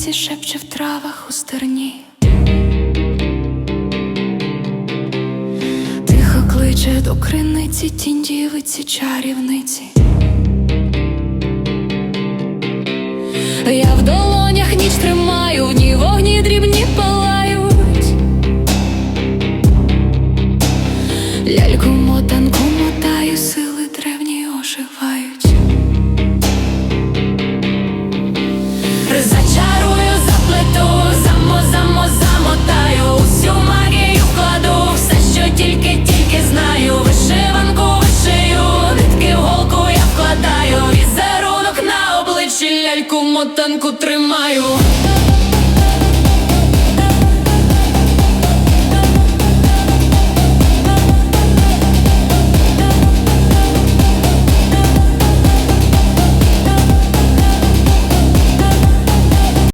ще в травах у стерні. Тихо кличе до криниці тінь дівиці чарівниці. Я в долонях ніч тримаю, в ній вогні дрібні палають. Ляльку мотанку ляльку мотанку тримаю.